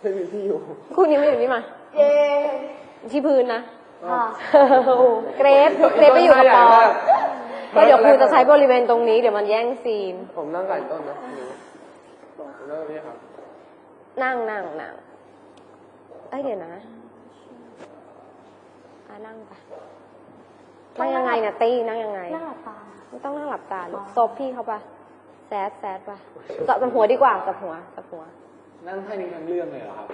ไม่มีที่อยู่คู่นี้มาอยู่นี่มา เย้ที่พื้นนะค่ะเกรฟเกรฟไปอยู่กับปอก็เดี๋ยวครูจะใช้บริเวณตรงนี้เดี๋ยวมันแย่งซีน ผมนั่งไก่ต้นนะหนูผมนั่งตรงนี้ครับ นั่งนั่งนั่งเอ้ยเดี๋ยวนะอะนั่งไปนั่งยังไงเนี่ยตี้นั่งยังไงหน้าหลับตาไม่ต้องนั่งหลับตาลูกซบพี่เขาปะแซดแซดปะจับจับหัวดีกว่าจับหัวจับหัว นั่งท่านี้ทั้งเรื่องเลยเหรอครับ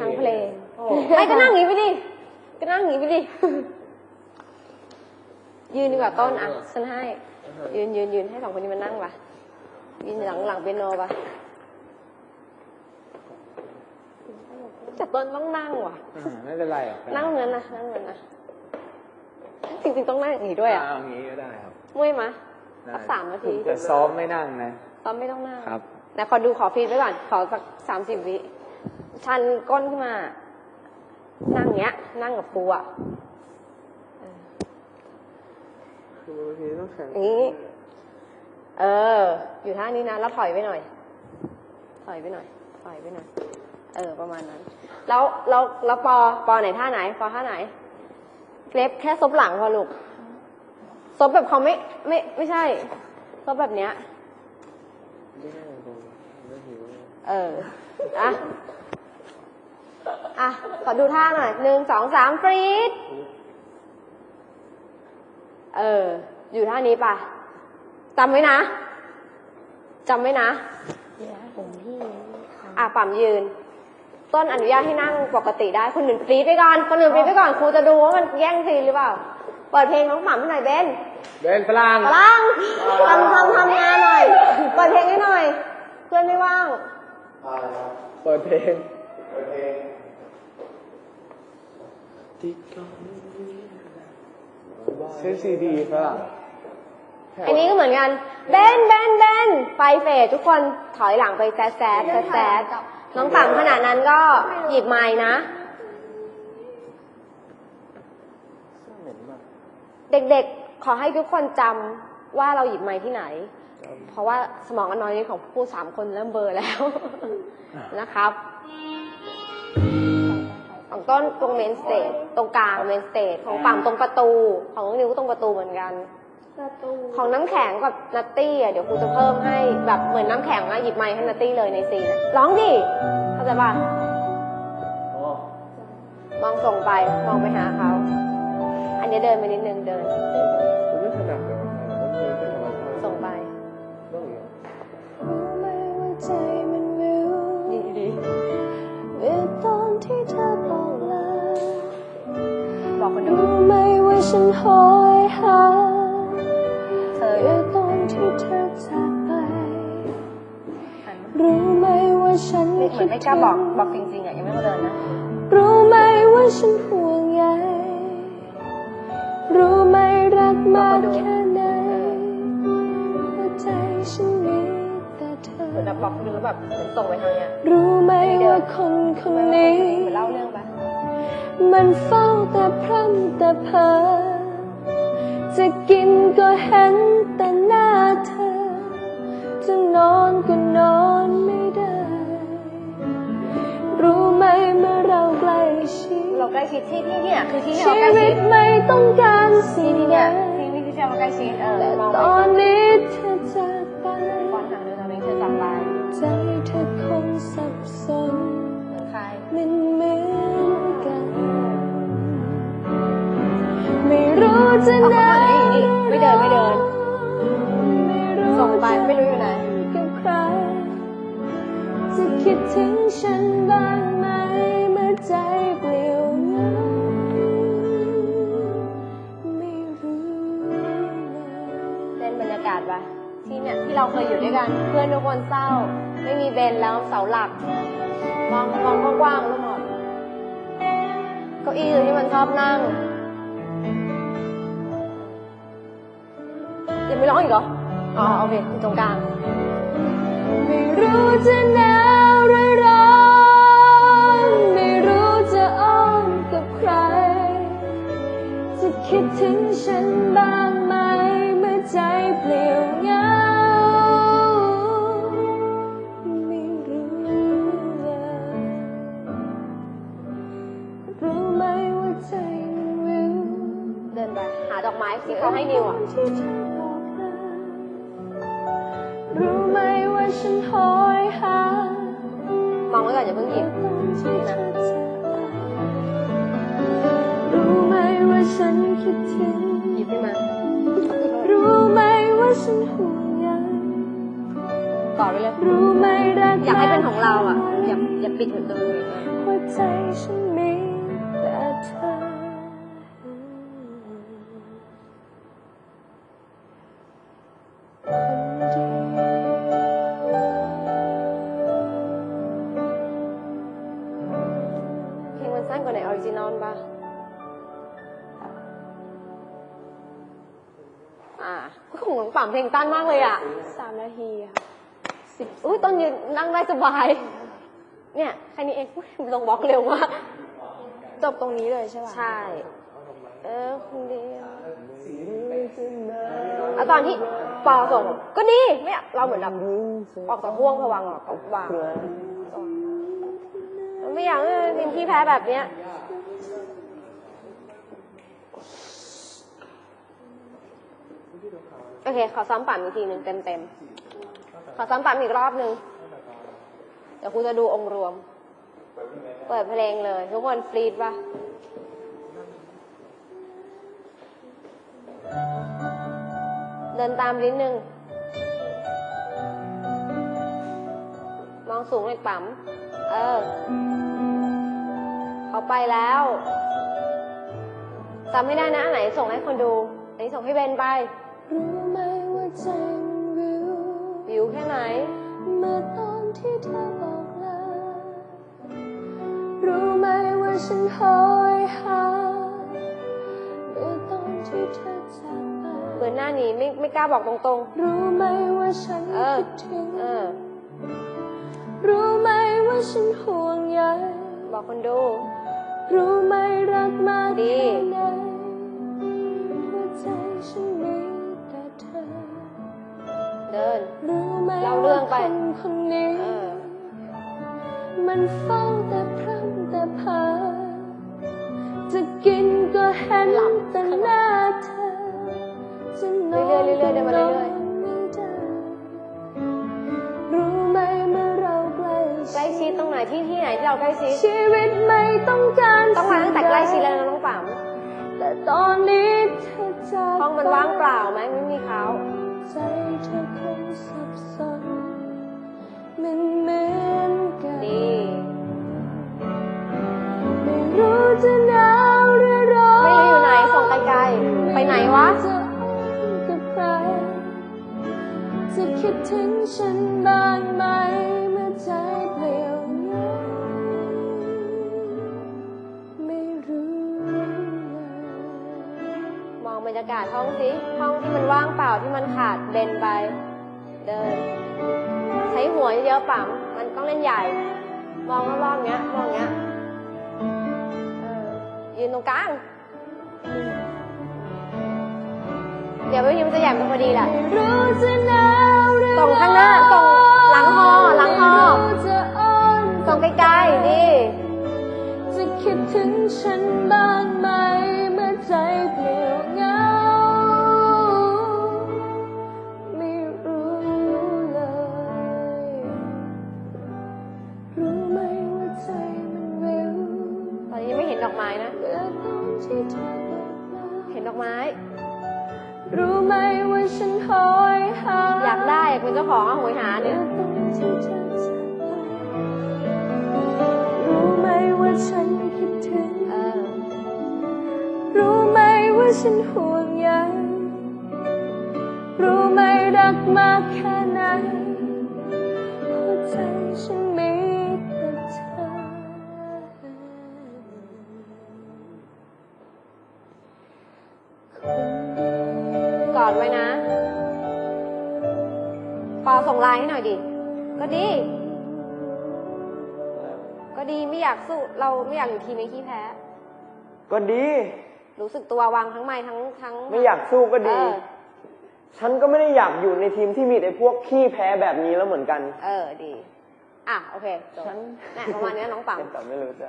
ทั้งเพลงไม่ก็นั่งอย่างนี้ไปดิ ก็นั่งอย่างนี้ไปดิ ยืนดีกว่าต้นอะฉันให้ ยืนยืนยืนให้สองคนนี้มานั่งปะยืนหลังหลังเปียโนปะแต่ต้นต้องนั่งว่ะอ่าไม่เป็นไรหรอกนั่งตรงนั้นนะนั่งตรงนั้นนะจริงๆต้องนั่งอย่างนี้ด้วยอะเอาอย่างนี้ก็ได้ครับเมื่อยมะได้สักสามนาทีแต่ซ้อมไม่นั่งนะตอนไม่ต้องนั่งครับ แต่ขอดูขอฟีดไว้ก่อน ขอสักสามสิบวิชันก้นขึ้นมา นั่งเนี้ย นั่งกับครูอะคือบางทีต้องแข่งอย่างนี้ เออ อยู่ท่านี้นะแล้วถอยไปหน่อย ถอยไปหน่อย ถอยไปหน่อย เออ ประมาณนั้น แล้วแล้วแล้วปอ ปอไหนท่าไหน ปอท่าไหนเกรฟแค่ซบหลังพอลูกซบแบบเขาไม่ ไม่ ไม่ใช่ซบแบบเนี้ย ไม่ได้ตรงไม่หิว เอออะอะ ขอดูท่าหน่อยหนึ่งสองสามฟรีดเออ อยู่ท่านี้ป่ะจำไว้นะจำไว้นะผมพี่อะปั่มยืน ต้นอนุญาตให้นั่งปกติได้ คนอื่นฟรีดไปก่อน คนอื่นฟรีดไปก่อน ครูจะดูว่ามันแย่งซีนหรือเปล่า เปิดเพลงของหม่ำให้หน่อยเบน เบนพลังพลังทำทำทำงานหน่อย เปิดเพลงให้หน่อย เพื่อนไม่ว่าง เปิดเพลงซื้อซีดีฝรั่งอันนี้ก็เหมือนกันเบนเบนเบนไฟเฟสทุกคนถอยหลังไปแซดแซดแซดแซดน้องต่ำขนาดนั้นก็หยิบไม้นะเหม็นมากเด็กๆ ขอให้ทุกคนจำว่าเราหยิบไม้ที่ไหน เพราะว่าสมองอันน้อยนี้ของผู้สามคนเริ่มเบลอร์แล้วนะครับของต้นตรงเมนสเตจตรงกลางเมนสเตจของปั๊มตรงประตู ของน้องนิวก็ตรงประตูเหมือนกันประตูของน้ำแข็งกับนัตตี้อะเดี๋ยวครูจะเพิ่มให้แบบเหมือนน้ำแข็งอะหยิบไมค์ให้นัตตี้เลยในซีนอะร้องดิเข้าใจป่ะอ๋อมองส่งไปมองไปหาเขา อันนี้เดินไปนิดนึงเดิน ฉันเหมืคิอนดไม่กถึล้างบอกบอกจริงๆอะยังไม่มาเดินนะ รู้ไหมว่าฉันห่วงใยรู้ไหมรักมากแค่ไหนหัวใจฉันมีแต่เธอเหมือนแบบบอกคนดูแล้วแบบเหมือนส่งไปทางเนี้ยรู้ไหมว่าคนคนไม่ว่านี้เหมือนเล่าเรื่องไปมันเฝ้าแต่พร่ำแต่เพ้อจะกินก็เห็นแต่หน้าเธอ จะนอนก็นอน ชิดเราใกล้ชิดที่ที่เนี่ยคือที่ที่ชีเราใกล้วิชิตดไม่ต้องการสิ่ที่งที่ใดเนี่ยที่ที่ที่เราใกล้ชิดเออมองตไปอนนี้เธอจากไปก่อนทางเดินทางนี้เธอจากไปใจเธอคงสับสนเหมือนใครมันเหมือนกัน ไม่รู้จะเอานาเข้านมานี่ไม่เดินไม่เดิน ไม่รู้ส่งไปไม่รู้อยู่ไหน กับใคร จะคิดถึงฉันบ้างไหมเมื่อใจาศปะที่เนี่ยที่เราเคยอยู่ด้วยกัน เพื่อนทุกคนเศร้า ไม่มีเบนแล้วเสาหลักมองมองกว้างๆทั้งหมดเก้าอี้อยู่ที่มันชอบนั่งยังไม่ร้องอีกเหรออ๋อโอเคตรงกลางไม่รู้จะน ที่เขาให้นิวอะที่เธอบอกลารู้ไหมว่าฉันหอยหามองไว้ก่อนอย่าเพิ่งหยิบตอนที่เธอจากไปรู้ไหมว่าฉันคิดถึงหยิบขึ้นมารู้ไหมว่าฉันห่วงใยกอดไว้เลยรู้ไหมรักอยากให้เป็นของเราอะอย่าอย่าปิดเหมือนเดิมเลยหัวใจฉันมี ป่ามเพลงตั้นมากเลยอะสามนาทีค่ะสิบอุ้ยตอนยืนนั่งได้สบาย เนี่ยแค่นี้เองอุ๊ยลงบล็อกเร็วมากจบตรงนี้เลยใช่ป่ะใช่ เออคนเดียวแล้วตอนที่ปอส่งก็ดีไม่อยากเราเหมือนแบบออกจากห่วงผวังค์ออกจากวางไม่อยากให้ทีมที่แพ้แบบเนี้ย โอเค ขอซ้อมปั่นอีกทีหนึ่งเต็มเต็มๆขอซ้อมปั่นอีกรอบหนึ่งเดี๋ยวครูจะดูองค์รวม เปิดเพลงเลย ทุกคนฟรีดปะเดินตามนิดนึง มองสูงเลยปั๊มเออ เขาไปแล้วจำไม่ได้นะอันไหนส่งให้คนดู อันนี้ส่งให้เบนไป ค่ไหน เมื่อตอนที่เธอบอกลารู้ไหมว่าฉันหอยหาเมื่อตอนที่เธอจากไปเปิดหน้านี้ไม่ไม่กล้าบอกตรงรู้ไหมว่าฉันๆเออคิดถึงเออ รู้ไหมว่าฉันห่วงใยบอกคนดู รู้ไหมรักมากดีแค่ไหน เดินรู้ไหมเล่าเรื่องไปว่าคนคนนี้เออมันเฝ้าแต่พร่ำแต่เพ้อจะกินก็เห็นแต่หน้าเธอจะนอนเรื่อยๆเรื่อยๆเดินมาเรื่อยๆก็นอนไม่ได้รู้ไหมเมื่อเราใกล้ใกล้ชิดตรงไหนที่ที่ไหนที่เราใกล้ชิดชีวิตไม่ต้องการต้องมาตั้งแต่ใกล้ชิดแล้วนะน้องปั๊มแต่ตอนนี้เธอจากห้องมันว่างเปล่าไหมไม่มีเขา ใจเธอคงสับสนมันเหมือนกันดีไม่รู้จะหนาวหรือร้อนไม่รู้อยู่ไหนส่งไกลๆไปไหนวะจะอ้อนกับใครจะคิดถึงฉันบ้างไหมเมื่อใจ รยากาศห้องสิห้องที่มันว่างเปล่าที่มันขาดเบนไป เดิน ใช้หัวเยอะๆปั๊มมันต้องเล่นใหญ่ มองรอบๆเงี้ยมองเงี้ยเออยืนตรงกลางเดี๋ยวไปยิ้มจะแหย่มไปพอดีแหละส่อส่งข้างหน้าส่งหลังฮอหลังฮอไม่รู้จะอ้อนส่งไกลๆดิจะคิดถึงฉันบ้างไหม ดอกไม้ รู้ไหมว่าฉันหอยหาอยากได้อยากเป็นเจ้าของอะโหยหาเมื่เนี่อยตอนที่เธอจากไปรู้ไหมว่าฉันคิดถึงเออรู้ไหมว่าฉันห่วงใยรู้ไหมรักมากแค่ไหนหัวใจฉัน งไลน์ให้หน่อยดิ ก็ดี ก็ดีไม่อยากสู้ เราไม่อยากอยู่ทีมในขี้แพ้ ก็ดี รู้สึกตัววางทั้งไม้ทั้งทั้งไม่อยากสู้ก็เอดีอฉันก็ไม่ได้อยากอยู่ในทีมที่มีแต่พวกขี้แพ้แบบนี้แล้วเหมือนกัน เออดี อะ โอเคจบฉัน แหม่ประมาณเนี้ยน้องปัง แต่ไม่รู้จะ